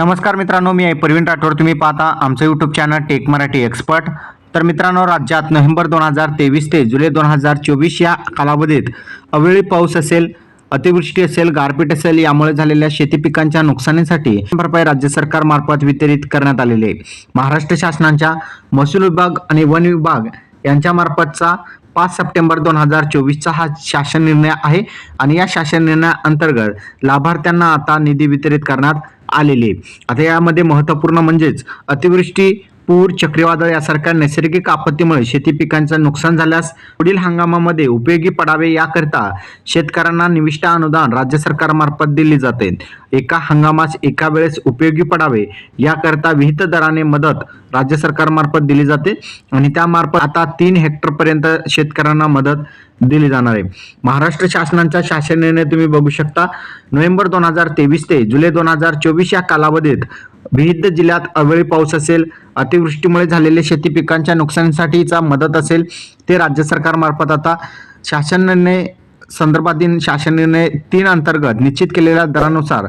नमस्कार मित्रांनो मी आहे प्रवीण राठोड. तुम्ही पाहता आमचं YouTube channel tech Marathi expert तर मित्रांनो राज्यात नोव्हेंबर दोन हजार तेवीस ते जुलै दोन हजार चोवीस या कालावधीत अवेळी पाऊस असेल अतिवृष्टी असेल गारपीट असेल यामुळे झालेल्या शेती पिकांच्या नुकसानीसाठी भरपाई राज्य सरकारमार्फत वितरित करण्यात आलेली आहे. महाराष्ट्र शासनाच्या महसूल विभाग आणि वन विभाग यांच्यामार्फतचा पाच सप्टेंबर दोन हजार चोवीसचा हा शासन निर्णय आहे. आणि या शासन निर्णयाअंतर्गत लाभार्थ्यांना आता निधी वितरित करण्यात आलेली आहे. आता यामध्ये महत्त्वपूर्ण म्हणजेच अतिवृष्टी पूर चक्रीवादळ यासारख्या नैसर्गिक आपत्तीमुळे शेती पिकांचं नुकसान झाल्यास पुढील हंगामामध्ये उपयोगी पडावे याकरिता शेतकऱ्यांना निविष्ट अनुदान राज्य सरकारमार्फत दिली जाते. एका हंगामास एका वेळेस उपयोगी पडावे याकरिता विहित दराने मदत राज्य सरकारमार्फत दिली जाते आणि त्यामार्फत आता तीन हेक्टरपर्यंत शेतकऱ्यांना मदत दिली जाणार आहे. महाराष्ट्र शासनाच्या शासन निर्णय तुम्ही बघू शकता नोव्हेंबर दोन हजार तेवीस ते जुलै दोन हजार चोवीस या कालावधीत विविध जिल्ह्यात अवेळी पाऊस असेल अतिवृष्टीमुळे झालेल्या शेती पिकांच्या नुकसानीसाठीचा मदत असेल ते राज्य सरकारमार्फत आता शासनाने संदर्भातील शासन निर्णय तीन अंतर्गत निश्चित केलेल्या दरानुसार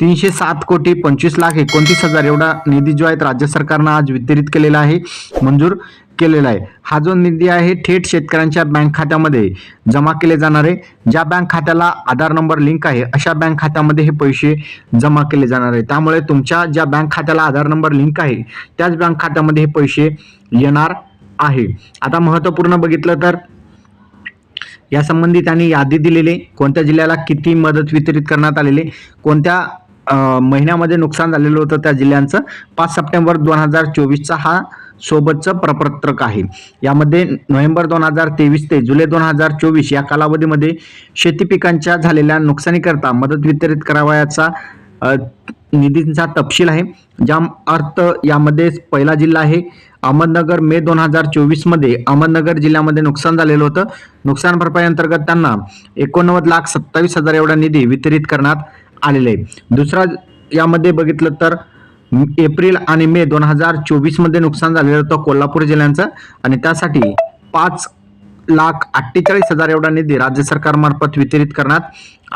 तीनशे सात कोटी पंचवीस लाख एकोणतीस हजार एवढा निधी जो आहे राज्य सरकारनं आज वितरित केलेला आहे. मंजूर केलेला आहे. हा जो निधी आहे थेट शेतकऱ्यांच्या बँक खात्यामध्ये जमा केले जाणार आहे. ज्या बँक खात्याला आधार नंबर लिंक आहे अशा बँक खात्यामध्ये हे पैसे जमा केले जाणार आहे. त्यामुळे तुमच्या ज्या बँक खात्याला आधार नंबर लिंक आहे त्याच बँक खात्यामध्ये हे पैसे येणार आहे. आता महत्त्वपूर्ण बघितलं तर यासंबंधी त्यांनी यादी दिलेली कोणत्या जिल्ह्याला किती मदत वितरित करण्यात आलेली कोणत्या महिन्यामध्ये नुकसान झालेलं होतं त्या जिल्ह्यांचं? पाच सप्टेंबर दोन हजार चोवीसचा हा सोबतचं प्रपत्रक आहे. यामध्ये नोव्हेंबर दोन हजार तेवीस ते जुलै दोन हजार चोवीस या कालावधीमध्ये शेती पिकांच्या झालेल्या नुकसानीकरता मदत वितरित करावयाचा निधींचा तपशील आहे. ज्या अर्थ यामध्ये पहिला जिल्हा आहे अहमदनगर मे दोन हजार चोवीसमध्ये अहमदनगर जिल्ह्यामध्ये नुकसान झालेलं होतं. नुकसान भरपाई अंतर्गत त्यांना एकोणनव्वद लाख सत्तावीस हजार एवढा निधी वितरित करण्यात आलेला आहे. दुसरा यामध्ये बघितलं तर एप्रिल आणि मे दोन हजार चोवीसमध्ये नुकसान झालेलं होतं कोल्हापूर जिल्ह्यांचं. आणि त्यासाठी पाच लाख अठ्ठेचाळीस हजार एवढा निधी राज्य सरकारमार्फत वितरित करण्यात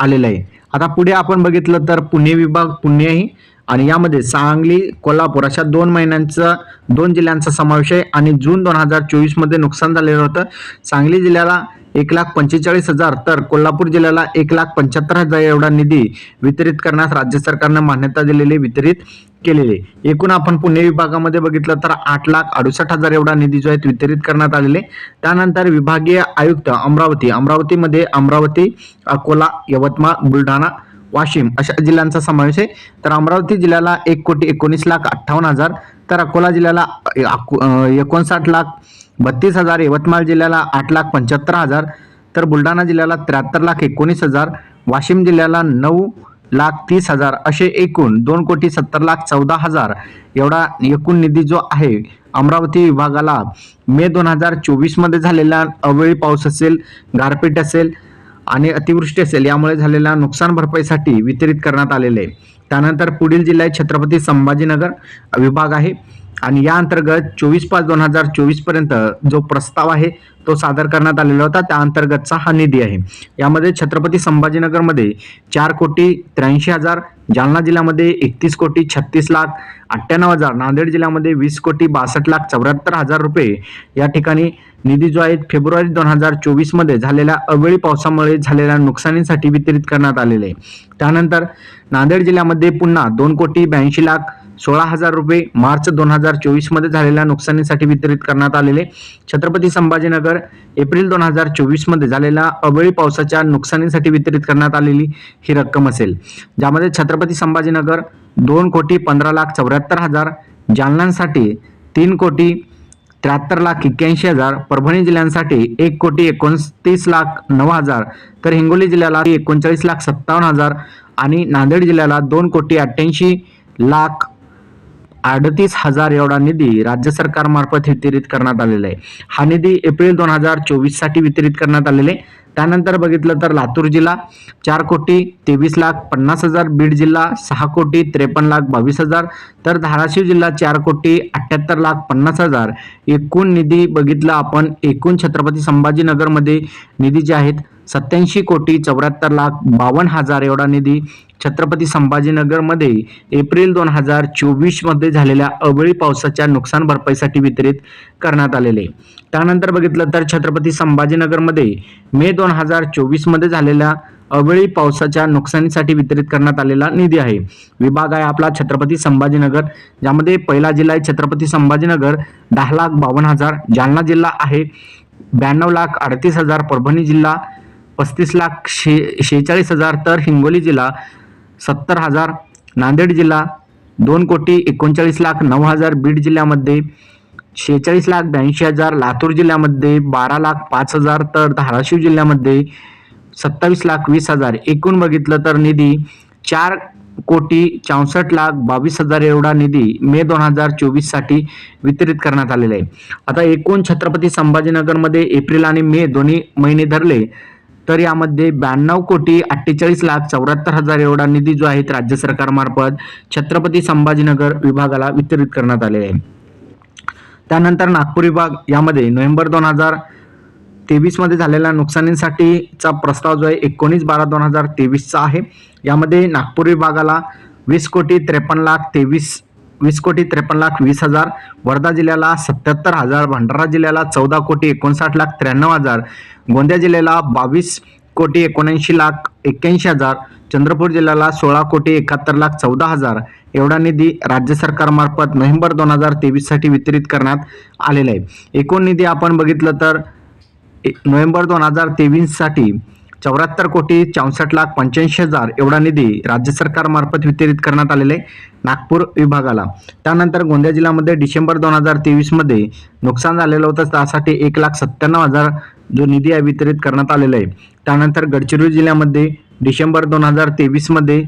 आलेला आहे. आता पुढे आपण बघितलं तर पुणे विभाग पुणेही आणि यामध्ये सांगली कोल्हापूर अशा दोन महिन्यांचा दोन जिल्ह्यांचा समावेश आहे. आणि जून दोन हजार चोवीसमध्ये नुकसान झालेलं होतं. सांगली जिल्ह्याला एक लाख पंचेचाळीस हजार तर कोल्हापूर जिल्ह्याला एक लाख पंच्याहत्तर हजार एवढा निधी वितरित करण्यास राज्य सरकारनं मान्यता दिलेली वितरित केलेले एकूण आपण पुणे विभागामध्ये बघितलं तर आठ लाख अडुसष्ट हजार एवढा निधी जो आहे वितरित करण्यात आलेले. त्यानंतर विभागीय आयुक्त अमरावती अमरावतीमध्ये अमरावती अकोला यवतमाळ बुलढाणा वाशिम अशा जिल्ह्यांचा समावेश आहे. तर अमरावती जिल्ह्याला एक कोटी एकोणीस लाख अठ्ठावन्न हजार तर अकोला जिल्ह्याला अको- एकोणसाठ लाख बत्तीस हजार यवतमाळ जिल्ह्याला आठ लाख पंच्याहत्तर हजार तर बुलढाणा जिल्ह्याला त्र्याहत्तर लाख एकोणीस हजार वाशिम जिल्ह्याला नऊ लाख तीस हजार असे एकूण दोन कोटी सत्तर लाख चौदा हजार. एवढा एकूण निधी जो आहे अमरावती विभागाला मे दोन हजार चोवीसमध्ये झालेला अवेळी पाऊस असेल गारपीट असेल आणि अतिवृष्टी असेल यामुळे झालेल्या नुकसान भरपाईसाठी वितरित करण्यात आलेले आहे. त्यानंतर पुढील जिल्हा आहे छत्रपती संभाजीनगर विभाग आहे. आणि या अंतर्गत चोवीस पाच दोन हजार चोवीसपर्यंत जो प्रस्ताव आहे तो सादर करण्यात आलेला होता. त्या अंतर्गतचा हा निधी आहे. यामध्ये छत्रपती संभाजीनगरमध्ये चार कोटी त्र्याऐंशी हजार जालना जिल्ह्यामध्ये एकतीस कोटी छत्तीस लाख अठ्ठ्याण्णव हजार नांदेड जिल्ह्यामध्ये वीस कोटी बासष्ट लाख चौऱ्याहत्तर हजार रुपये या ठिकाणी निधी जो आहे फेब्रुवारी दोन हजार चोवीसमध्ये झालेल्या अवेळी पावसामुळे झालेल्या नुकसानीसाठी वितरित करण्यात आलेले आहे. त्यानंतर नांदेड जिल्ह्यामध्ये पुन्हा दोन कोटी ब्याऐंशी लाख सोळा हजार रुपये मार्च दोन हजार चोवीसमध्ये झालेल्या नुकसानीसाठी वितरित करण्यात आलेले छत्रपती संभाजीनगर एप्रिल दोन हजार चोवीसमध्ये झालेल्या अवेळी पावसाच्या नुकसानीसाठी वितरित करण्यात आलेली ही रक्कम असेल. ज्यामध्ये छत्रपती संभाजीनगर दोन कोटी पंधरा लाख चौऱ्याहत्तर हजार जालनांसाठी तीन कोटी त्र्याहत्तर लाख एक्क्याऐंशी हजार परभणी जिल्ह्यांसाठी एक कोटी एकोणतीस लाख नऊ हजार तर हिंगोली जिल्ह्याला एकोणचाळीस लाख सत्तावन्न हजार आणि नांदेड जिल्ह्याला दोन कोटी अठ्ठ्याऐंशी लाख अडतीस हजार एवढा निधी राज्य सरकारमार्फत वितरित करण्यात आलेला आहे हा निधी एप्रिल दोन हजार चोवीससाठी वितरित करण्यात आलेले आहे. त्यानंतर बघितलं तर लातूर जिल्हा चार कोटी तेवीस लाख पन्नास हजार बीड जिल्हा सहा कोटी त्रेपन्न लाख बावीस हजार तर धाराशिव जिल्हा चार कोटी अठ्याहत्तर लाख पन्नास हजार एकूण निधी बघितला आपण एकूण छत्रपती संभाजीनगरमध्ये निधी जे आहेत सत्याऐंशी कोटी चौऱ्याहत्तर लाख बावन्न हजार एवढा निधी छत्रपती संभाजीनगरमध्ये एप्रिल दोन हजार चोवीसमध्ये झालेल्या अवळी पावसाच्या नुकसान भरपाईसाठी वितरित करण्यात आलेले. त्यानंतर बघितलं तर छत्रपती संभाजीनगरमध्ये मे दोन हजार चोवीसमध्ये झालेल्या अवेळी पावसाच्या नुकसानीसाठी वितरित करण्यात आलेला निधी आहे. विभाग आहे आपला छत्रपती संभाजीनगर ज्यामध्ये पहिला जिल्हा आहे छत्रपती संभाजीनगर दहा लाख बावन्न हजार. जालना जिल्हा आहे ब्याण्णव लाख अडतीस हजार. परभणी जिल्हा पस्तीस लाख शे शेहेचाळीस हजार. तर हिंगोली जिल्हा सत्तर हजार. नांदेड जिल्हा दोन कोटी एकोणचाळीस लाख नऊ हजार. बीड जिल्ह्यामध्ये शेहेचाळीस लाख ब्याऐंशी हजार. लातूर जिल्ह्यामध्ये बारा लाख पाच हजार. तर धाराशिव जिल्ह्यामध्ये सत्तावीस लाख वीस हजार. एकूण बघितलं तर निधी चार कोटी चौसष्ट लाख बावीस हजार एवढा निधी मे दोन हजार चोवीससाठी वितरित करण्यात आलेला आहे. आता एकूण छत्रपती संभाजीनगरमध्ये एप्रिल आणि मे दोन्ही महिने धरले तर यामध्ये ब्याण्णव कोटी अठ्ठेचाळीस लाख चौऱ्याहत्तर हजार एवढा निधी जो आहे राज्य सरकारमार्फत छत्रपती संभाजीनगर विभागाला वितरित करण्यात आलेला आहे. त्यानंतर नागपूर विभाग यामध्ये नोव्हेंबर दोन हजार तेवीसमध्ये झालेल्या नुकसानीसाठीचा प्रस्ताव जो आहे एकोणीस बारा दोन हजार तेवीसचा आहे. यामध्ये नागपूर विभागाला वीस कोटी त्रेपन्न लाख तेवीस वीस कोटी त्रेपन्न लाख वीस हजार. वर्धा जिल्ह्याला सत्याहत्तर हजार भंडारा जिल्ह्याला चौदा कोटी एकोणसाठ लाख त्र्याण्णव हजार. गोंदिया जिल्ह्याला बावीस कोटी एकोणऐंशी लाख एक्क्याऐंशी हजार. चंद्रपूर जिल्ह्याला सोळा कोटी एकाहत्तर लाख चौदा हजार. एवढा निधी राज्य सरकारमार्फत नोव्हेंबर दोन हजार तेवीससाठी वितरित करण्यात आलेला आहे. एकूण निधी आपण बघितलं तर नोव्हेंबर दोन हजार तेवीससाठी चौऱ्याहत्तर कोटी चौसष्ट लाख पंच्याऐंशी हजार एवढा निधी राज्य सरकारमार्फत वितरित करण्यात आलेला आहे नागपूर विभागाला. त्यानंतर गोंदिया जिल्ह्यामध्ये डिसेंबर दोन हजार तेवीसमध्ये नुकसान झालेलं होतं. त्यासाठी एक लाख सत्त्याण्णव हजार जो निधी आहे वितरित करण्यात आलेला आहे. त्यानंतर गडचिरोली जिल्ह्यामध्ये डिसेंबर दोन हजार तेवीसमध्ये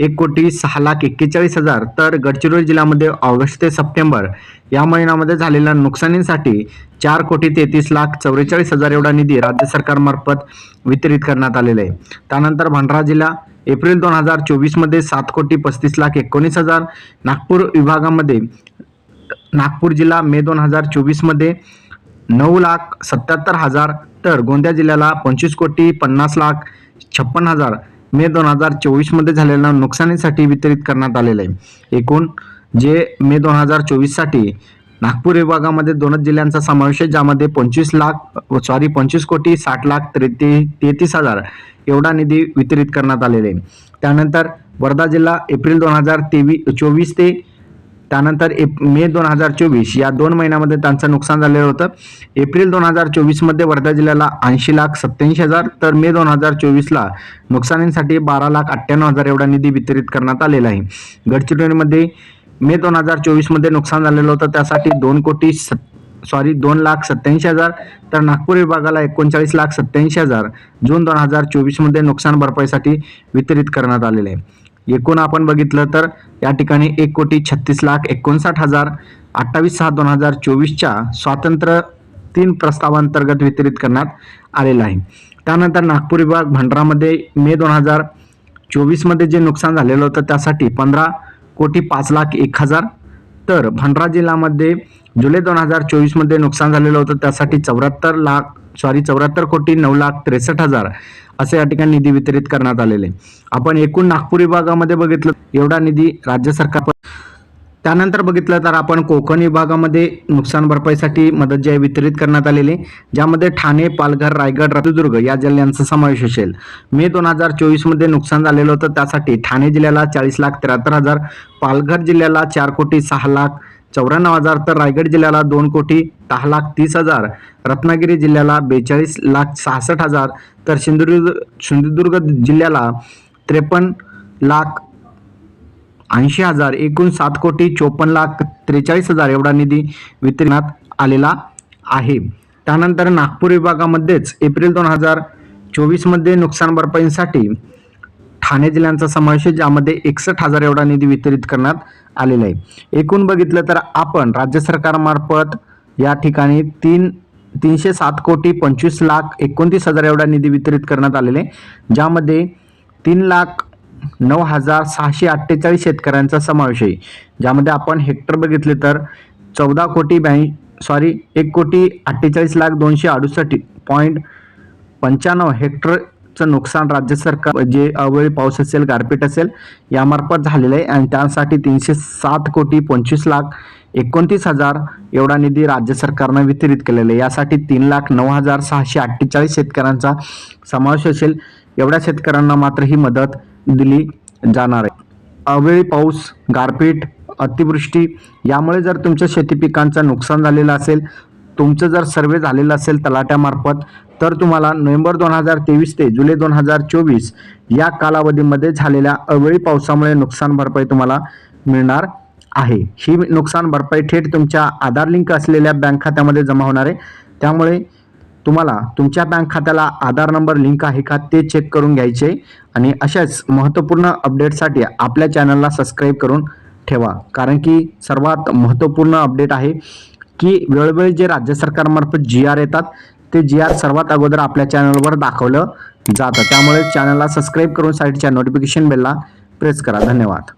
एक कोटी सहा लाख एक्केचाळीस हजार. तर गडचिरोली जिल्ह्यामध्ये ऑगस्ट ते सप्टेंबर या महिन्यामध्ये झालेल्या नुकसानीसाठी चार कोटी तेहतीस लाख चौवेचाळीस हजार एवढा निधी राज्य सरकारमार्फत वितरित करण्यात आलेला आहे. त्यानंतर भंडारा जिल्हा एप्रिल दोन हजार चोवीसमध्ये सात कोटी पस्तीस लाख एकोणीस हजार. नागपूर विभागामध्ये नागपूर जिल्हा मे दोन हजार चोवीसमध्ये नऊ लाख सत्याहत्तर हजार. तर गोंदिया जिल्ह्याला पंचवीस कोटी पन्नास लाख छप्पन हजार. मे दोन हजार चोवीसमध्ये झालेल्या नुकसानीसाठी वितरित करण्यात आलेलं आहे. एकूण जे मे दोन हजार चोवीससाठी नागपूर विभागामध्ये दोनच जिल्ह्यांचा समावेश आहे ज्यामध्ये पंचवीस लाख सॉरी पंचवीस कोटी साठ लाख त्रेती तेहतीस हजार एवढा निधी वितरित करण्यात आलेला आहे. त्यानंतर वर्धा जिल्हा एप्रिल दोन हजार तेवीस चोवीस ते त्यानंतर एप मे दोन हजार चोवीस या दोन महिन्यामध्ये त्यांचं नुकसान झालेलं होतं. एप्रिल दोन हजार चोवीसमध्ये वर्धा जिल्ह्याला ऐंशी लाख सत्याऐंशी हजार तर मे दोन हजार चोवीसला नुकसानींसाठी बारा लाख अठ्ठ्याण्णव हजार एवढा निधी वितरित करण्यात आलेला आहे. गडचिरोलीमध्ये मे दोन हजार चोवीसमध्ये नुकसान झालेलं होतं. त्यासाठी दोन कोटी सत सॉरी दोन लाख सत्याऐंशी हजार तर नागपूर विभागाला एकोणचाळीस लाख सत्याऐंशी हजार जून दोन हजार चोवीसमध्ये नुकसान भरपाईसाठी वितरित करण्यात आलेले आहे. एकूण आपण बघितलं तर या ठिकाणी एक कोटी छत्तीस लाख एकोणसाठ हजार अठ्ठावीस सहा दोन हजार चोवीसच्या स्वातंत्र्य तीन प्रस्तावांतर्गत वितरित करण्यात आलेला आहे. त्यानंतर नागपूर विभाग भंडारामध्ये मे दोन हजार चोवीसमध्ये जे नुकसान झालेलं होतं त्यासाठी पंधरा कोटी पाच लाख एक हजार. तर भंडारा जिल्ह्यामध्ये जुलै दोन हजार चोवीसमध्ये नुकसान झालेलं होतं त्यासाठी चौऱ्याहत्तर लाख सॉरी चौऱ्याहत्तर कोटी नऊ लाख त्रेसष्ट हजार असे या ठिकाणी निधी वितरित करण्यात आलेले. आपण एकूण नागपूर विभागामध्ये बघितलं एवढा निधी राज्य सरकार त्यानंतर बघितलं तर आपण कोकण विभागामध्ये नुकसान भरपाईसाठी मदत जी आहे वितरित करण्यात आलेली आहे, ज्यामध्ये ठाणे पालघर रायगड रत्नदुर्ग या जिल्ह्यांचा समावेश असेल. मे दोन हजार चोवीसमध्ये नुकसान झालेलं होतं त्यासाठी ठाणे जिल्ह्याला चाळीस लाख त्र्याहत्तर हजार पालघर जिल्ह्याला चार कोटी सहा लाख चौऱ्याण्णव हजार तर रायगड जिल्ह्याला दोन कोटी दहा लाख तीस हजार रत्नागिरी जिल्ह्याला बेचाळीस लाख सहासष्ट हजार तर सिंधुदुर्ग सिंधुदुर्ग जिल्ह्याला त्रेपन्न लाख ऐंशी हजार एकूण सात कोटी चोपन्न लाख त्रेचाळीस हजार एवढा निधी वितरणात आलेला आहे. त्यानंतर नागपूर विभागामध्येच एप्रिल दोन हजार चोवीसमध्ये नुकसान भरपाईसाठी ठाणे जिल्ह्यांचा समावेश आहे ज्यामध्ये एकसष्ट हजार एवढा निधी वितरित करण्यात आलेला आहे. एकूण बघितलं तर आपण राज्य सरकारमार्फत या ठिकाणी तीन तीनशे सात कोटी पंचवीस लाख एकोणतीस हजार एवढा निधी वितरित करण्यात आलेले आहे ज्यामध्ये तीन लाख नऊ हजार सहाशे अठ्ठेचाळीस शेतकऱ्यांचा समावेश आहे. ज्यामध्ये आपण हेक्टर बघितले तर चौदा कोटी ब्याऐं सॉरी एक कोटी अठ्ठेचाळीस लाख दोनशे अडुसष्ट पॉईंट पंच्याण्णव हेक्टर चं नुकसान राज्य सरकार जे अवेळी पाऊस असेल गारपीट असेल यामार्फत झालेलं आहे. आणि त्यासाठी तीनशे सात कोटी पंचवीस लाख एकोणतीस हजार एवढा निधी राज्य सरकारनं वितरित केलेला आहे. यासाठी तीन लाख नऊ हजार सहाशे अठ्ठेचाळीस शेतकऱ्यांचा समावेश असेल. एवढ्या शेतकऱ्यांना मात्र ही मदत दिली जाणार आहे. अवेळी पाऊस गारपीट अतिवृष्टी यामुळे जर तुमच्या शेती पिकांचं नुकसान झालेलं असेल तुमचं जर सर्वे झालेलं असेल तलाट्यामार्फत तर तुम्हाला नोव्हेंबर दोन हजार तेवीस ते जुलै दोन हजार चोवीस या कालावधीमध्ये झालेल्या अवेळी पावसामुळे नुकसान भरपाई तुम्हाला मिळणार आहे. ही नुकसान भरपाई थेट तुमच्या आधार लिंक असलेल्या बँक खात्यामध्ये जमा होणार आहे. त्यामुळे तुम्हाला तुमच्या बँक खात्याला आधार नंबर लिंक आहे का ते चेक करून घ्यायचे आणि अशाच महत्त्वपूर्ण अपडेटसाठी आपल्या चॅनलला सबस्क्राईब करून ठेवा. कारण की सर्वात महत्त्वपूर्ण अपडेट आहे की वेळोवेळी जे राज्य सरकारमार्फत जी आर येतात ते जी आर सर्वात अगोदर आपल्या चॅनलवर दाखवलं जातं. त्यामुळे चॅनलला सबस्क्राईब करून साईडच्या नोटिफिकेशन बेलला प्रेस करा. धन्यवाद.